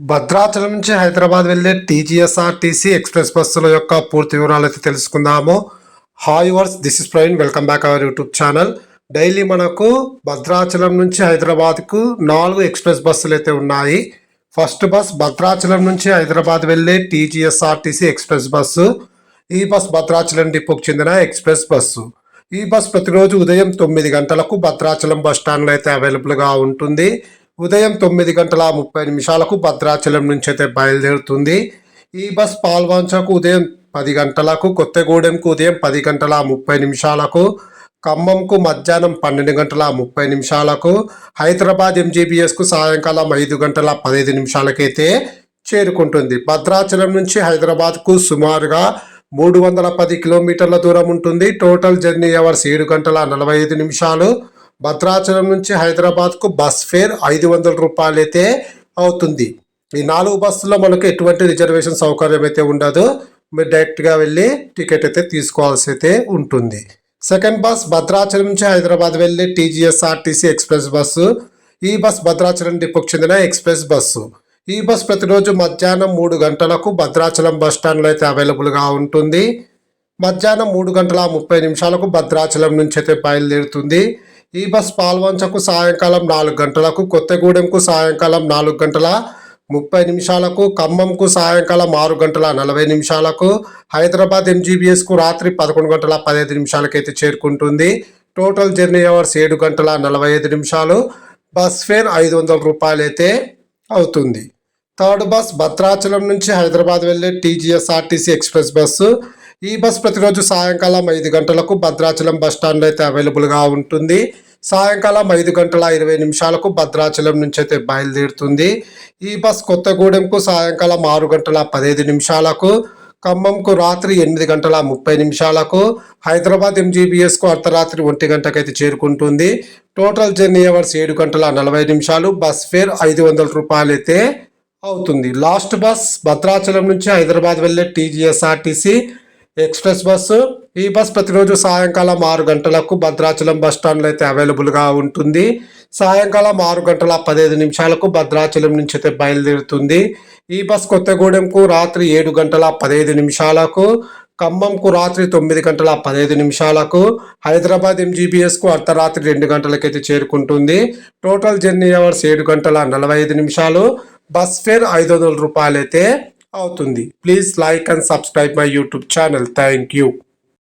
భద్రాచలం నుంచి హైదరాబాద్ వెళ్ళే TGSRTC express బస్సుల యొక్క పూర్తి వివరాలు అయితే తెలుసుకుందాము. Hi verse this is Praveen welcome back our YouTube channel daily మనకు భద్రాచలం నుంచి హైదరాబాద్కు నాలుగు ఎక్స్ప్రెస్ బస్సులు అయితే ఉన్నాయి. ఫస్ట్ బస్ భద్రాచలం నుంచి హైదరాబాద్ వెళ్ళే టీజీఎస్ఆర్టీసీ ఎక్స్ప్రెస్ బస్సు. ఈ బస్ భద్రాచలం డిపోకు చెందిన ఎక్స్ప్రెస్ బస్సు. ఈ బస్ ప్రతిరోజు ఉదయం తొమ్మిది గంటలకు భద్రాచలం బస్ స్టాండ్లో అయితే అవైలబుల్గా ఉంటుంది. ఉదయం తొమ్మిది గంటల ముప్పై నిమిషాలకు భద్రాచలం నుంచి అయితే బయలుదేరుతుంది. ఈ బస్ పాల్వాంచకు ఉదయం పది గంటలకు కొత్తగూడెంకు ఉదయం పది గంటల ముప్పై నిమిషాలకు ఖమ్మంకు మధ్యాహ్నం పన్నెండు గంటల ముప్పై నిమిషాలకు హైదరాబాద్ ఎంజీబీఎస్కు సాయంకాలం ఐదు గంటల పదహైదు నిమిషాలకైతే చేరుకుంటుంది. భద్రాచలం నుంచి హైదరాబాద్కు సుమారుగా మూడు వందల పది కిలోమీటర్ల దూరం ఉంటుంది. టోటల్ జర్నీ అవర్స్ ఏడు గంటల నలభై ఐదు నిమిషాలు. భద్రాచలం నుంచి హైదరాబాద్కు బస్ ఫేర్ ఐదు వందల రూపాయలు అయితే అవుతుంది. ఈ నాలుగు బస్సుల్లో మనకు ఎటువంటి రిజర్వేషన్ సౌకర్యం అయితే ఉండదు. మీరు డైరెక్ట్గా వెళ్ళి టికెట్ అయితే తీసుకోవాల్సి అయితే ఉంటుంది. సెకండ్ బస్ భద్రాచలం నుంచి హైదరాబాద్ వెళ్ళే టీజీఎస్ఆర్టీసీ ఎక్స్ప్రెస్ బస్సు ఈ బస్ భద్రాచలం డిపోకు చెందిన ఎక్స్ప్రెస్ బస్సు. ఈ బస్ ప్రతిరోజు మధ్యాహ్నం మూడు గంటలకు భద్రాచలం బస్ స్టాండ్లో అయితే అవైలబుల్గా ఉంటుంది. మధ్యాహ్నం మూడు గంటల ముప్పై నిమిషాలకు భద్రాచలం నుంచి అయితే బయలుదేరుతుంది. ఈ బస్ పాల్వంచకు సాయంకాలం నాలుగు గంటలకు కొత్తగూడెంకు సాయంకాలం నాలుగు గంటల ముప్పై నిమిషాలకు ఖమ్మంకు సాయంకాలం ఆరు గంటల నలభై నిమిషాలకు హైదరాబాద్ ఎంజీబీఎస్కు రాత్రి పదకొండు గంటల పదహైదు నిమిషాలకైతే చేరుకుంటుంది. టోటల్ జర్నీ అవర్స్ ఏడు గంటల నలభై ఐదు నిమిషాలు. బస్ ఫేర్ ఐదు వందల రూపాయలు అయితే అవుతుంది. థర్డ్ బస్ భద్రాచలం నుంచి హైదరాబాద్ వెళ్ళే టీజీఎస్ఆర్టీసీ ఎక్స్ప్రెస్ బస్సు ఈ బస్ ప్రతిరోజు సాయంకాలం ఐదు గంటలకు భద్రాచలం బస్ అయితే అవైలబుల్గా ఉంటుంది. సాయంకాలం ఐదు గంటల ఇరవై నిమిషాలకు భద్రాచలం నుంచి అయితే బయలుదేరుతుంది. ఈ బస్ కొత్తగూడెంకు సాయంకాలం ఆరు గంటల పదహైదు నిమిషాలకు ఖమ్మంకు రాత్రి ఎనిమిది గంటల ముప్పై నిమిషాలకు హైదరాబాద్ ఎంజీబీఎస్కు అర్ధరాత్రి ఒంటి గంటకైతే చేరుకుంటుంది. టోటల్ జర్నీ అవర్స్ ఏడు గంటల నలభై నిమిషాలు బస్ ఫేర్ ఐదు వందల రూపాయలు అయితే అవుతుంది. లాస్ట్ బస్ భద్రాచలం నుంచి హైదరాబాద్ వెళ్ళే టీజీఎస్ఆర్టీసీ ఎక్స్ప్రెస్ బస్సు. ఈ బస్ ప్రతిరోజు సాయంకాలం ఆరు గంటలకు భద్రాచలం బస్ అయితే అవైలబుల్గా ఉంటుంది. సాయంకాలం ఆరు గంటల పదిహేను నిమిషాలకు భద్రాచలం నుంచి అయితే బయలుదేరుతుంది. ఈ బస్ కొత్తగూడెంకు రాత్రి ఏడు గంటల పదహైదు నిమిషాలకు ఖమ్మంకు రాత్రి తొమ్మిది గంటల పదహైదు నిమిషాలకు హైదరాబాద్ ఎంజీబీఎస్కు అర్ధరాత్రి రెండు గంటలకైతే చేరుకుంటుంది. టోటల్ జర్నీ అవర్స్ ఏడు గంటల నలభై ఐదు నిమిషాలు. బస్ ఫేర్ ఐదు వందల రూపాయలు అయితే అవుతుంది. Please like and subscribe my YouTube channel. Thank you.